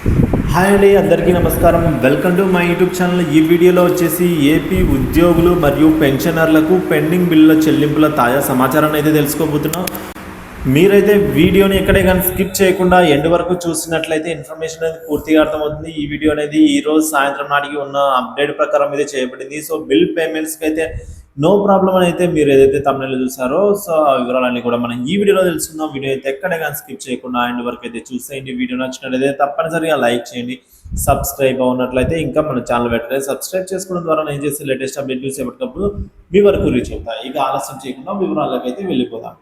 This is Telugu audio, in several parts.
హాయ్ అండి అందరికీ నమస్కారం. Welcome to my YouTube channel. ఈ వీడియోలో వచ్చేసి ఏపీ ఉద్యోగులు మరియు పెన్షనర్లకు పెండింగ్ బిల్లుల చెల్లింపుల తాజా సమాచారాన్ని అయితే తెలుసుకోబోతున్నాం. మీరైతే వీడియోని ఎక్కడే కానీ స్కిప్ చేయకుండా ఎండ్ వరకు చూసినట్లయితే ఇన్ఫర్మేషన్ అనేది పూర్తిగా అర్థమవుతుంది. ఈ వీడియో అనేది ఈరోజు సాయంత్రం నాటికి ఉన్న అప్డేట్ ప్రకారం అయితే చేయబడింది. సో బిల్ పేమెంట్స్కి అయితే నో ప్రాబ్లం అని అయితే మీరు ఏదైతే తమిళలో చూసారో సో ఆ వివరాలన్నీ కూడా మనం ఈ వీడియోలో తెలుసుకుందాం. వీడియో అయితే ఎక్కడ కానీ స్కిప్ చేయకుండా అండ్ వరకు అయితే చూసేయండి. వీడియో నచ్చినట్లయితే తప్పనిసరిగా లైక్ చేయండి. సబ్స్క్రైబ్ అవునట్లయితే ఇంకా మన ఛానల్ పెట్టలేదు సబ్స్క్రైబ్ చేసుకోవడం ద్వారా నేను చేసే లేటెస్ట్ అప్డేట్ న్యూస్ ఎప్పటికప్పుడు మీ వరకు రీచ్ అవుతాయి. ఇక ఆలస్యం చేయకుండా వివరాలకు అయితే వెళ్ళిపోదాం.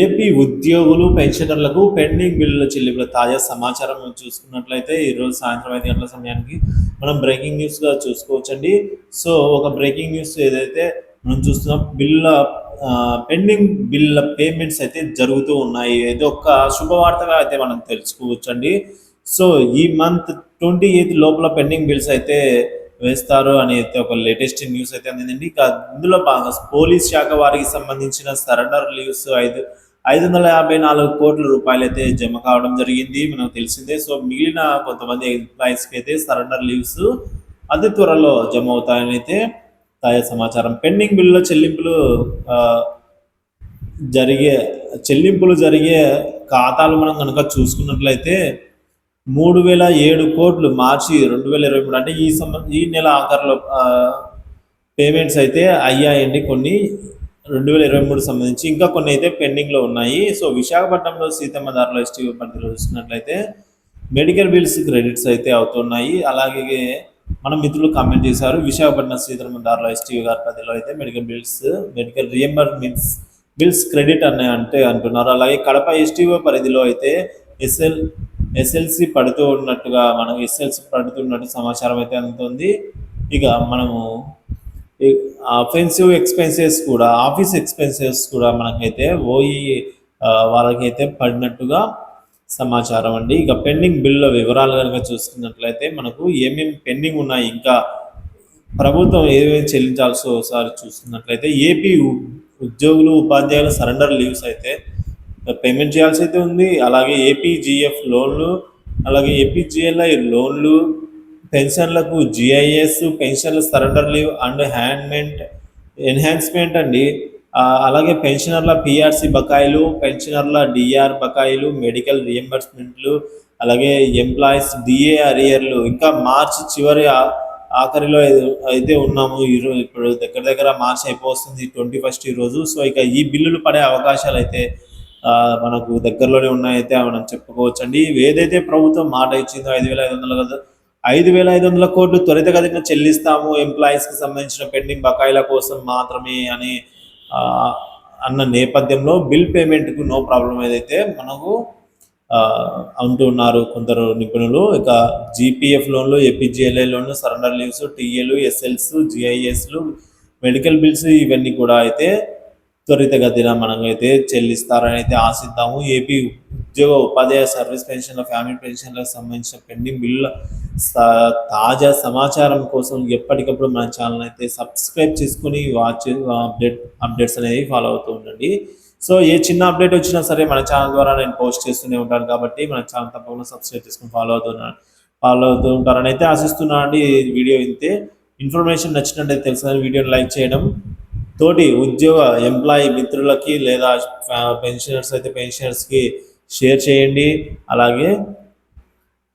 ఏపీ ఉద్యోగులు పెన్షనర్లకు పెండింగ్ బిల్లుల చెల్లింపుల తాజా సమాచారం మనం చూసుకున్నట్లయితే ఈరోజు సాయంత్రం ఐదు గంటల సమయానికి మనం బ్రేకింగ్ న్యూస్గా చూసుకోవచ్చండి. సో ఒక బ్రేకింగ్ న్యూస్ ఏదైతే మనం చూస్తున్నాం బిల్ల పెండింగ్ బిల్ల పేమెంట్స్ అయితే జరుగుతూ ఉన్నాయి. ఇది ఒక శుభవార్తగా అయితే మనం తెలుసుకోవచ్చండి. సో ఈ మంత్ ట్వంటీ ఎయిత్ లోపల పెండింగ్ బిల్స్ అయితే వేస్తారు అని అయితే ఒక లేటెస్ట్ న్యూస్ అయితే అందిందండి. ఇక ఇందులో భాగంగా పోలీస్ శాఖ వారికి సంబంధించిన సరెండర్ లీవ్స్ ఐదు ఐదు వందల యాభై నాలుగు కోట్ల రూపాయలు అయితే జమ కావడం జరిగింది. మనకు తెలిసిందే. సో మిగిలిన కొంతమంది ఎంప్లాయీస్కి అయితే సరెండర్ లీవ్స్ అతి త్వరలో జమ అవుతాయని అయితే తాజా సమాచారం. పెండింగ్ బిల్లుల చెల్లింపులు జరిగే చెల్లింపులు జరిగే ఖాతాలు మనం కనుక చూసుకున్నట్లయితే మూడు వేల ఏడు కోట్లు మార్చి రెండు వేల ఇరవై మూడు. అంటే ఈ సంవ ఈ నెల ఆఖరిలో పేమెంట్స్ అయితే అయ్యాయండి కొన్ని. రెండు వేల ఇరవై మూడు సంబంధించి ఇంకా కొన్ని అయితే పెండింగ్లో ఉన్నాయి. సో విశాఖపట్నంలో సీతమ్మ దారిలో ఎస్టీ పరిధిలో చూసినట్లయితే మెడికల్ బిల్స్ క్రెడిట్స్ అయితే అవుతున్నాయి. అలాగే మన మిత్రులు కామెంట్ చేశారు. విశాఖపట్నం శ్రీధర్మ దారిలో ఎస్టీవీ గారి పరిధిలో అయితే medical bills medical reimbursements bills credit అనే అంటే అంటున్నారు. అలాగే కడప ఎస్టీఓ పరిధిలో అయితే ఎస్ఎల్ ఎస్ఎల్సి పడుతూ ఉన్నట్టుగా మనం ఎస్ఎల్సి పడుతున్నట్టు సమాచారం అయితే అందుతుంది. ఇక మనము అఫెన్సివ్ ఎక్స్పెన్సెస్ కూడా ఆఫీస్ ఎక్స్పెన్సెస్ కూడా మనకైతే ఓఈ వాళ్ళకైతే పడినట్టుగా సమాచారం అండి. ఇక పెండింగ్ బిల్లుల వివరాలు కనుక చూసుకున్నట్లయితే మనకు ఏమేమి పెండింగ్ ఉన్నాయి ఇంకా ప్రభుత్వం ఏమేమి చెల్లించాల్సో ఒకసారి చూసుకున్నట్లయితే ఏపీ ఉద్యోగులు ఉపాధ్యాయులు సరెండర్ లీవ్స్ అయితే పేమెంట్ చేయాల్సి అయితే ఉంది. అలాగే ఏపీజీఎఫ్ లోన్లు అలాగే ఏపీజీఎల్ఐ లోన్లు పెన్షన్లకు జిఐఎస్ పెన్షన్ల సరెండర్ లీవ్ అండ్ హ్యాండ్మెంట్ ఎన్హాన్స్మెంట్ అండి. అలాగే పెన్షనర్ల పిఆర్సి బకాయిలు పెన్షనర్ల డిఆర్ బకాయిలు మెడికల్ రియంబర్స్మెంట్లు అలాగే ఎంప్లాయీస్ డిఏ అరియర్లు. ఇంకా మార్చి చివరి ఆఖరిలో అయితే ఉన్నాము ఈరోజు ఇప్పుడు దగ్గర దగ్గర మార్చి అయిపోతుంది ట్వంటీ ఫస్ట్ ఈరోజు. సో ఇక ఈ బిల్లులు పడే అవకాశాలు అయితే మనకు దగ్గరలోనే ఉన్నాయైతే మనం చెప్పుకోవచ్చు అండి ఏదైతే ప్రభుత్వం మాట ఇచ్చిందో ఐదు వేల ఐదు వందల కదా ఐదు వేల ఐదు వందల కోట్లు త్వరితగతిన చెల్లిస్తాము. ఎంప్లాయీస్కి సంబంధించిన పెండింగ్ బకాయిల కోసం మాత్రమే అని అన్న నేపథ్యంలో బిల్ పేమెంట్కు నో ప్రాబ్లం ఏదైతే మనకు అంటున్నారు కొందరు నిపుణులు. ఇక జీపీఎఫ్ లోన్లు ఏపీజీఎల్ఐ లోన్లు సరెండర్ లీవ్స్ టీఏలు ఎస్ఎల్స్ జిఐఎస్లు మెడికల్ బిల్స్ ఇవన్నీ కూడా అయితే త్వరితగతిన మనమైతే చెల్లిస్తారని అయితే ఆశిద్దాము. ఏపీ ఉద్యోగ ఉపాధ్యాయ సర్వీస్ పెన్షన్ల ఫ్యామిలీ పెన్షన్లకు సంబంధించిన పెండింగ్ బిల్లుల తాజా సమాచారం కోసం ఎప్పటికప్పుడు మన ఛానల్ అయితే సబ్స్క్రైబ్ చేసుకుని వాచ్ అప్డేట్ అప్డేట్స్ అనేవి ఫాలో అవుతూ ఉండండి. సో ఏ చిన్న అప్డేట్ వచ్చినా సరే మన ఛానల్ ద్వారా నేను పోస్ట్ చేస్తూనే ఉంటాను కాబట్టి మన ఛానల్ తప్పకుండా సబ్స్క్రైబ్ చేసుకుని ఫాలో అవుతున్నాను ఫాలో అవుతూ ఉంటారని అయితే ఆశిస్తున్నాను అండి వీడియో ఇంతే. ఇన్ఫర్మేషన్ నచ్చినట్టయితే తెలిసిన వీడియోని లైక్ చేయడం. తోటి ఉద్యోగ ఎంప్లాయీ మిత్రులకి లేదా పెన్షనర్స్ అయితే పెన్షనర్స్కి షేర్ చేయండి. అలాగే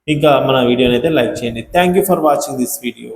ఇంకా మన వీడియోని అయితే లైక్ చేయండి. Thank you for watching this video